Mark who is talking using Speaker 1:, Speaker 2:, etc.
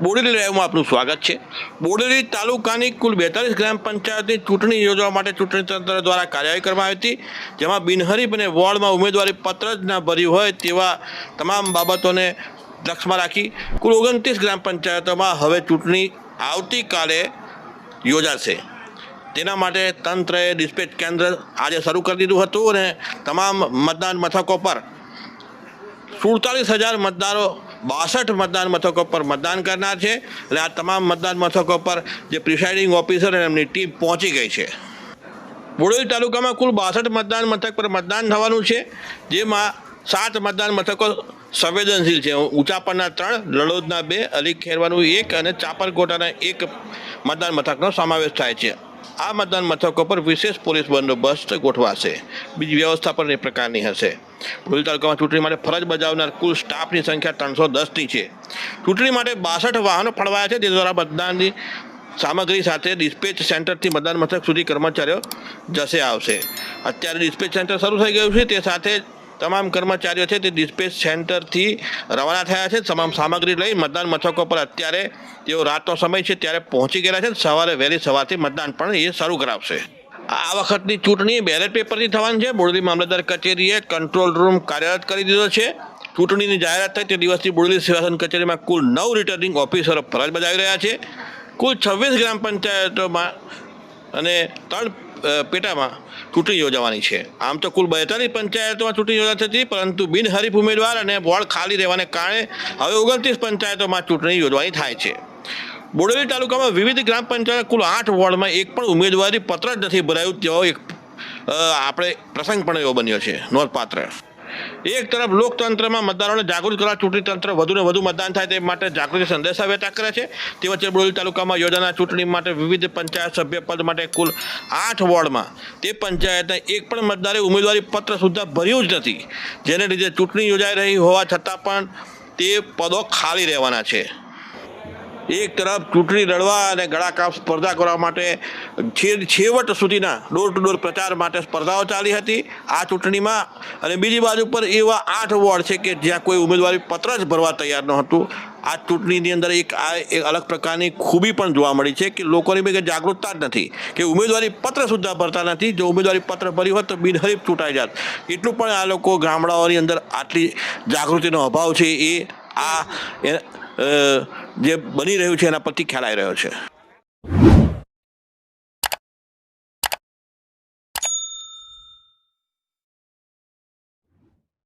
Speaker 1: બોડેલી લાઈવમાં આપનું સ્વાગત છે. બોડેલી તાલુકાની કુલ બેતાલીસ ગ્રામ પંચાયતની ચૂંટણી યોજવા માટે ચૂંટણી તંત્ર દ્વારા કાર્યવાહી કરવામાં આવી હતી. જેમાં બિનહરીફ અને વોર્ડમાં ઉમેદવારી પત્ર જ ના ભર્યું હોય તેવા તમામ બાબતોને લક્ષમાં રાખી કુલ ઓગણત્રીસ ગ્રામ પંચાયતોમાં હવે ચૂંટણી આવતીકાલે યોજાશે. તેના માટે તંત્રએ ડિસ્પેચ કેન્દ્ર આજે શરૂ કરી દીધું હતું અને તમામ મતદાન મથકો પર સુડતાલીસ હજાર મતદારો બાસઠ મતદાન મથકો પર મતદાન કરનાર છે. અને આ તમામ મતદાન મથકો પર જે પ્રિસાઇડિંગ ઓફિસર એમની ટીમ પહોંચી ગઈ છે. બોડેલી તાલુકામાં કુલ બાસઠ મતદાન મથક પર મતદાન થવાનું છે. જેમાં સાત મતદાન મથકો સંવેદનશીલ છે. ઊંચાપરના ત્રણ, લડોદના બે અલી ખેરવાનું એક અને ચાપરકોટાના એક મતદાન મથકનો સમાવેશ થાય છે. આ મતદાન મથકો પર વિશેષ પોલીસ બંદોબસ્ત ગોઠવાશે. બીજી વ્યવસ્થા પણ એ પ્રકારની હશે. બોડેલી તાલુકામાં ચૂંટણી માટે ફરજ બજાવનાર કુલ સ્ટાફની સંખ્યા ત્રણસો દસની છે. ચૂંટણી માટે બાસઠ વાહનો ફળવાયા છે. તે દ્વારા મતદાનની સામગ્રી સાથે ડિસ્પેચ સેન્ટરથી મતદાન મથક સુધી કર્મચારીઓ જશે આવશે. અત્યારે ડિસ્પેચ સેન્ટર શરૂ થઈ ગયું છે. તે સાથે તમામ કર્મચારીઓ છે તે ડિસ્પેચ સેન્ટરથી રવાના થયા છે. તમામ સામગ્રી લઈ મતદાન મથકો પર અત્યારે તેઓ રાતનો સમય છે. ત્યારે પહોંચી ગયેલા છે. સવારે વહેલી સવારથી મતદાન પણ એ શરૂ કરાવશે. આ વખતની ચૂંટણી બેલેટ પેપરથી થવાની છે. બોડેલી મામલતદાર કચેરીએ કંટ્રોલ રૂમ કાર્યરત કરી દીધો છે. ચૂંટણીની જાહેરાત થઈ તે દિવસથી બોડેલી સેવાસન કચેરીમાં કુલ નવ રિટર્નિંગ ઓફિસરો ફરજ બજાવી રહ્યા છે. કુલ છવ્વીસ ગ્રામ પંચાયતોમાં અને ત્રણ પેટામાં ચૂંટણી યોજાવાની છે. આમ તો કુલ બેતાલીસ પંચાયતોમાં ચૂંટણી યોજાતી હતી પરંતુ બિનહરીફ ઉમેદવાર અને વોર્ડ ખાલી રહેવાને કારણે હવે ઓગણત્રીસ પંચાયતોમાં ચૂંટણી યોજવાની થાય છે. બોડેલી તાલુકામાં વિવિધ ગ્રામ પંચાયત કુલ આઠ વોર્ડમાં એક પણ ઉમેદવારી પત્ર જ નથી ભરાયું તેવો એક આપણે પ્રસંગ પણ એવો બન્યો છે, નોંધપાત્ર. એક તરફ લોકતંત્રમાં મતદારોને જાગૃત કરવા ચૂંટણી તંત્ર વધુને વધુ મતદાન થાય તે માટે જાગૃતિ સંદેશા વ્યતા કરે છે, તે વચ્ચે બોડેલી તાલુકામાં યોજાનાર ચૂંટણી માટે વિવિધ પંચાયત સભ્ય પદ માટે કુલ આઠ વોર્ડમાં તે પંચાયતના એક પણ મતદારે ઉમેદવારી પત્ર સુદ્ધા ભર્યું જ નથી, જેને લીધે ચૂંટણી યોજાઈ રહી હોવા છતાં પણ તે પદો ખાલી રહેવાના છે. એક તરફ ચૂંટણી લડવા અને ગળાકાપ સ્પર્ધા કરવા માટે છેવટ સુધીના ડોર ટુ ડોર પ્રચાર માટે સ્પર્ધાઓ ચાલી હતી આ ચૂંટણીમાં. અને બીજી બાજુ પર એવા આઠ વોર્ડ છે કે જ્યાં કોઈ ઉમેદવારી પત્ર જ ભરવા તૈયાર ન હતું આ ચૂંટણીની અંદર એક આ એક અલગ પ્રકારની ખૂબી પણ જોવા મળી છે કે લોકોની બી જાગૃતતા જ નથી. કે ઉમેદવારી પત્ર સુદ્ધા ભરતા નથી. જો ઉમેદવારી પત્ર ભર્યું હોત તો બિનહરીફ ચૂંટાઈ જાત. એટલું પણ આ લોકો ગામડાઓની અંદર આટલી જાગૃતિનો અભાવ છે એ આ જે બની રહ્યું છે એના પરથી ખ્યાલ આવી રહ્યો છે.